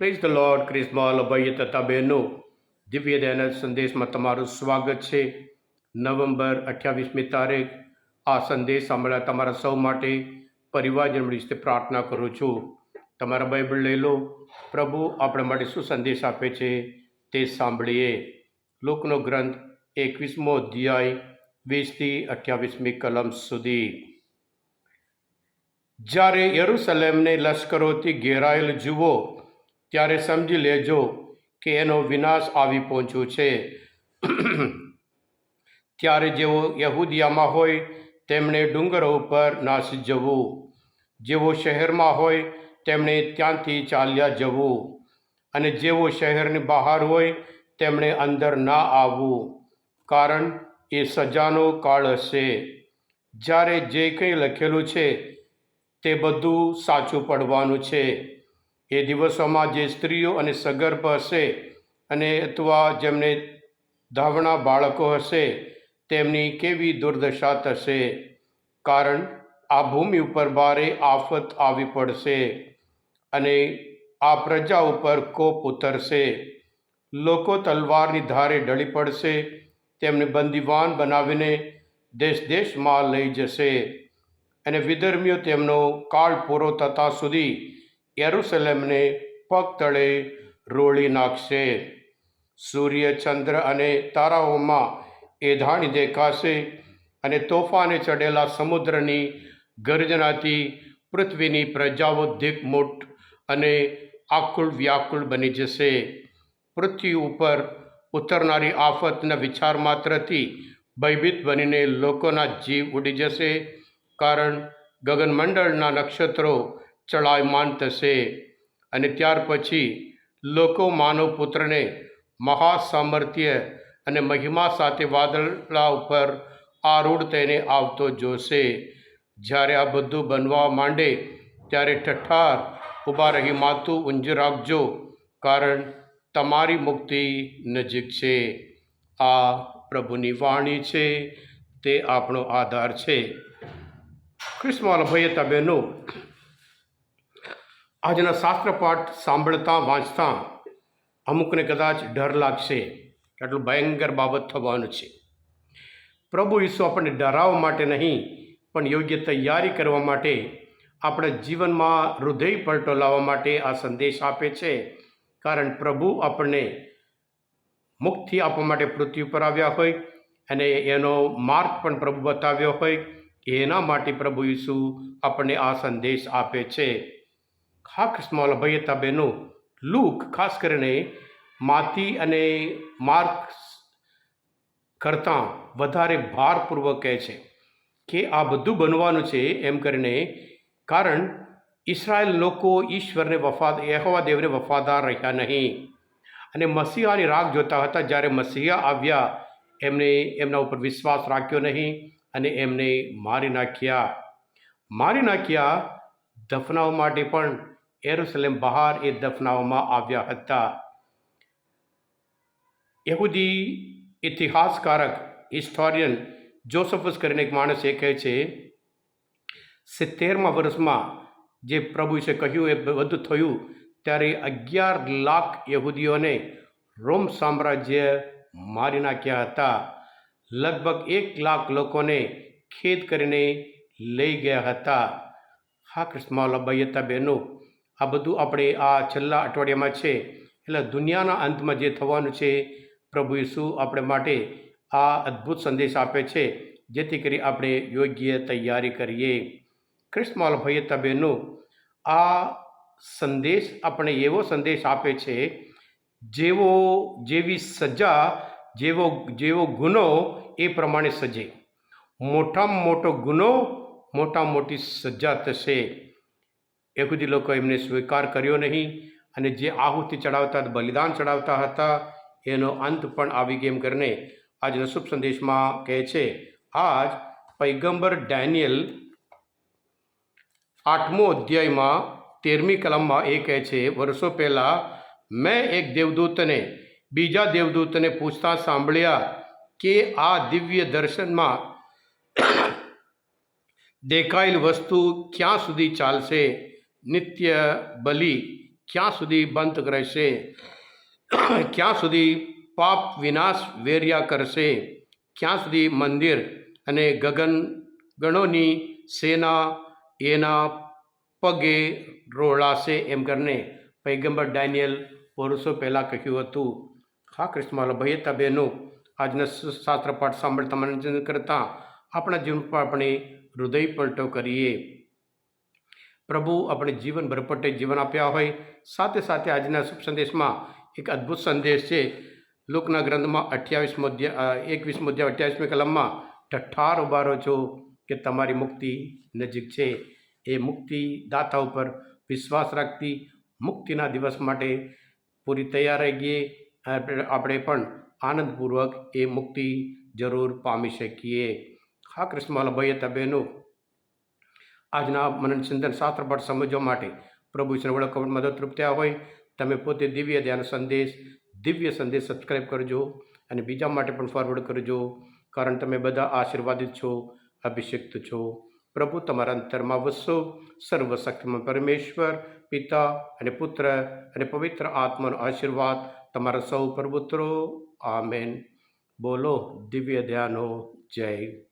Praise the lord ક્રિસ્મોલ ભાઈ તથા બહેનો દિવ્ય દયાના સંદેશમાં તમારું સ્વાગત છે નવેમ્બર અઠ્યાવીસમી તારીખ આ સંદેશ સાંભળ્યા તમારા સૌ માટે પરિવારજન રીતે પ્રાર્થના કરું છું તમારા બાઇબલ લઈ લો પ્રભુ આપણા માટે શું સંદેશ આપે છે તે સાંભળીએ લોકનો ગ્રંથ એકવીસમો અધ્યાય વીસથી અઠ્યાવીસમી કલમ સુધી જ્યારે યરુસલેમને લશ્કરોથી ઘેરાયેલ જુઓ ત્યારે સમજી લેજો કે એનો વિનાશ આવી પહોંચ્યો છે. ત્યારે જેઓ યહૂદિયામાં હોય, તેમણે ડુંગરો ઉપર નાસી જવું. જેઓ શહેરમાં હોય, તેમણે ત્યાંથી ચાલ્યા જવું. અને જેઓ શહેરની બહાર હોય, તેમણે અંદર ના આવવું, કારણ એ સજાનો કાળ હશે. જ્યારે જે કંઈ લખેલું છે, તે બધું સાચું પડવાનું છે. એ દિવસોમાં જે સ્ત્રીઓ અને સગર્ભ હશે અને અથવા જેમને ધાવણા બાળકો હશે, તેમની કેવી દુર્દશા થશે કારણ આ ભૂમિ ઉપર ભારે આફત આવી પડશે અને આ પ્રજા ઉપર કોપ ઉતરશે. લોકો તલવારની ધારે ઢળી પડશે, તેમને બંદીવાન બનાવીને દેશ દેશમાં લઈ જશે અને વિધર્મીઓ તેમનો કાળ પૂરો થતાં સુધી યરુસલેમને પગ તળે રોળી નાખશે. સૂર્ય, ચંદ્ર અને તારાઓમાં એધાણી દેખાશે અને તોફાને ચડેલા સમુદ્રની ગર્જનાથી પૃથ્વીની પ્રજાઓ દિકમૂટ અને આકુળ વ્યાકુળ બની જશે. પૃથ્વી ઉપર ઉતરનારી આફતના વિચાર માત્રથી ભયભીત બનીને લોકોના જીવ ઉડી જશે. કારણ ગગનમંડળના નક્ષત્રો ચડાયમાન થશે. અને ત્યાર પછી લોકો માનવ પુત્રને મહાસામર્થ્ય અને મહિમા સાથે વાદળા ઉપર આરૂઢ થઈને આવતો જોશે. જ્યારે આ બધું બનવા માંડે, ત્યારે ઠઠ્ઠાર ઊભા રહી માથું ઊંઝ રાખજો, કારણ તમારી મુક્તિ નજીક છે. આ પ્રભુની વાણી છે, તે આપણો આધાર છે. ક્રિસ્મોલ ભયતા બહેનો આજના શાસ્ત્રપાઠ સાંભળતા, વાંચતા અમુકને કદાચ ડર લાગશે કે આટલું ભયંકર બાબત થવાનું છે. પ્રભુ ઈસુ આપણને ડરાવવા માટે નહીં, પણ યોગ્ય તૈયારી કરવા માટે આપણા જીવનમાં હૃદય પલટો લાવવા માટે આ સંદેશ આપે છે. કારણ પ્રભુ આપણને મુક્તિ આપવા માટે પૃથ્વી પર આવ્યા હોય અને એનો માર્ગ પણ પ્રભુ બતાવ્યો હોય, એના માટે પ્રભુ ઈસુ આપણને આ સંદેશ આપે છે. ખાસ સ્મોલ ભયતા બેનો લૂક, ખાસ કરીને માતી અને માર્ક કરતાં વધારે ભારપૂર્વક કહે છે કે આ બધું બનવાનું છે એમ કરીને કારણ ઇસરાયેલ લોકો ઈશ્વરને વફાદ, યહોવા દેવને વફાદાર રહ્યા નહીં. અને મસીહાની રાગ જોતા હતા જ્યારે મસીહા આવ્યા, એમને એમના ઉપર વિશ્વાસ રાખ્યો નહીં અને એમને મારી નાખ્યા. મારી નાખ્યા દફનાવ માટે પણ એરુસલેમ બહાર એ દફનાવવામાં આવ્યા હતા યહૂદી ઇતિહાસકારક હિસ્ટોરિયન જોસફસ કરીને એક માણસ એ કહે છે સિત્તેરમા વર્ષમાં જે પ્રભુ વિશે કહ્યું એ બધું થયું ત્યારે અગિયાર લાખ યહૂદીઓને રોમ સામ્રાજ્ય મારી નાખ્યા હતા લગભગ એક લાખ લોકોને ખેદ કરીને લઈ ગયા હતા હા કૃષ્ણ હતા બહેનો આ બધું આપણે આ છેલ્લા અઠવાડિયામાં છે. એટલે દુનિયાના અંતમાં જે થવાનું છે, પ્રભુ ઈસુ આપણે માટે આ અદ્ભુત સંદેશ આપે છે, જેથી કરી આપણે યોગ્ય તૈયારી કરીએ. કૃષ્ણમાલ ભાઈએ તબેનો આ સંદેશ આપણે એવો સંદેશ આપે છે, જેવો જેવી સજા, જેવો જેવો ગુનો એ પ્રમાણે સજે. મોટામાં મોટો ગુનો મોટા મોટી સજા થશે. યહૂદી લોકો એમને સ્વીકાર કર્યો નહીં અને જે આહુતિ ચડાવતા બલિદાન ચડાવતા હતા, એનો અંત પણ આવી ગયો એમ કરીને આજ નસુભ સંદેશમાં કહે છે, આજ પૈગંબર ડેનિયલ આઠમો અધ્યાયમાં તેરમી કલમમાં એ કહે છે, વર્ષો પહેલાં મેં એક દેવદૂતને, બીજા દેવદૂતને પૂછતા સાંભળ્યા કે આ દિવ્ય દર્શનમાં દેખાયેલ વસ્તુ ક્યાં સુધી ચાલશે? નિત્ય બલિ ક્યાં સુધી બંધ રહેશે ક્યાં સુધી પાપ વિનાશ વેર્યા કરશે ક્યાં સુધી મંદિર અને ગગન ગણોની સેના એના પગે રોળાશે એમ કરીને પૈગંબર ડાનિયલ વર્ષો પહેલાં કહ્યું હતું હા કૃષ્ણમાલ ભાઈ હતા બહેનો આજના શાસ્ત્રપાઠ શાસ્ત્ર પાઠ સાંભળતા મનોરંજન કરતાં આપણા જીવન પર આપણે હૃદય પલટો કરીએ પ્રભુ આપણે જીવન ભરપટે જીવન આપ્યા હોય. સાથે સાથે આજના શુભ સંદેશમાં એક અદ્ભુત સંદેશ છે. લોકના ગ્રંથમાં અઠ્યાવીસ મધ્ય એકવીસ મધ્ય, અઠ્યાવીસમી કલમમાં, ઠઠ્ઠાર ઉભારો છો કે તમારી મુક્તિ નજીક છે. એ મુક્તિ દાતા ઉપર વિશ્વાસ રાખતી મુક્તિના દિવસ માટે પૂરી તૈયાર રહીએ આપણે પણ આનંદપૂર્વક એ મુક્તિ જરૂર પામી શકીએ. હા કૃષ્ણમાલ ભાઈ હતા મનન આજના મનનચિંતન શાસ્ત્ર પર સમજવા માટે પ્રભુ વિષ્ણુ ઓળખવા મદદરૂપ થયા હોય, તમે પોતે દિવ્ય ધ્યાન સંદેશ, દિવ્ય સંદેશ સબસ્ક્રાઈબ કરજો અને બીજા માટે પણ ફોરવર્ડ કરજો, કારણ તમે બધા આશીર્વાદિત છો, અભિષિક્ત છો. પ્રભુ, તમારા અંતરમાં વસો, સર્વશક્તિમાં પરમેશ્વર, પિતા અને પુત્ર અને પવિત્ર આત્માનો આશીર્વાદ તમારા સૌ પર ઉતરો આમેન. બોલો, દિવ્ય ધ્યાનો, જય.